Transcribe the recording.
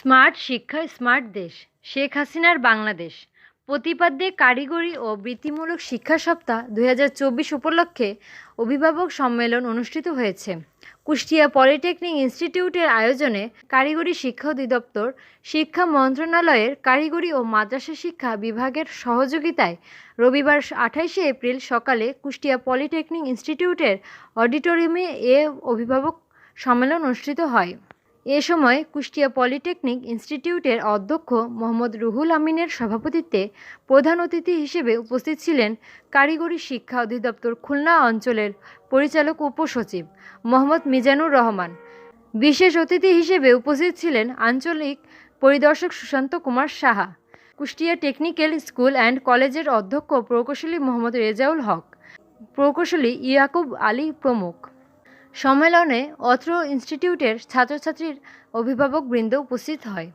Smart শিক্ষা, smart দেশ, শেখ হাসিনার বাংলাদেশ। প্রতিপাদ্যে কারিগরি ও বৃত্তিমূলক শিক্ষা সপ্তাহ দু হাজার চব্বিশ উপলক্ষে অভিভাবক সম্মেলন অনুষ্ঠিত হয়েছে। কুষ্টিয়া পলিটেকনিক ইনস্টিটিউটের আয়োজনে কারিগরি শিক্ষা অধিদপ্তর, শিক্ষা মন্ত্রণালয়ের কারিগরি ও মাদ্রাসা শিক্ষা বিভাগের সহযোগিতায় রবিবার আঠাইশে এপ্রিল সকালে কুষ্টিয়া পলিটেকনিক ইনস্টিটিউটের অডিটোরিয়ামে এ অভিভাবক সম্মেলন অনুষ্ঠিত হয়। এ সময় কুষ্টিয়া পলিটেকনিক ইনস্টিটিউটের অধ্যক্ষ মোহাম্মদ রুহুল আমিনের সভাপতিত্বে প্রধান অতিথি হিসেবে উপস্থিত ছিলেন কারিগরি শিক্ষা অধিদপ্তর খুলনা অঞ্চলের পরিচালক উপসচিব মোহাম্মদ মিজানুর রহমান। বিশেষ অতিথি হিসেবে উপস্থিত ছিলেন আঞ্চলিক পরিদর্শক Sushanta Kumar Saha, Kushtia technical school and কলেজের অধ্যক্ষ প্রকৌশলী মোহাম্মদ রেজাউল হক, প্রকৌশলী ইয়াকুব আলী প্রমুখ। সম্মেলনে অত্র ইনস্টিটিউটের ছাত্রছাত্রীর অভিভাবকবৃন্দ উপস্থিত হয়।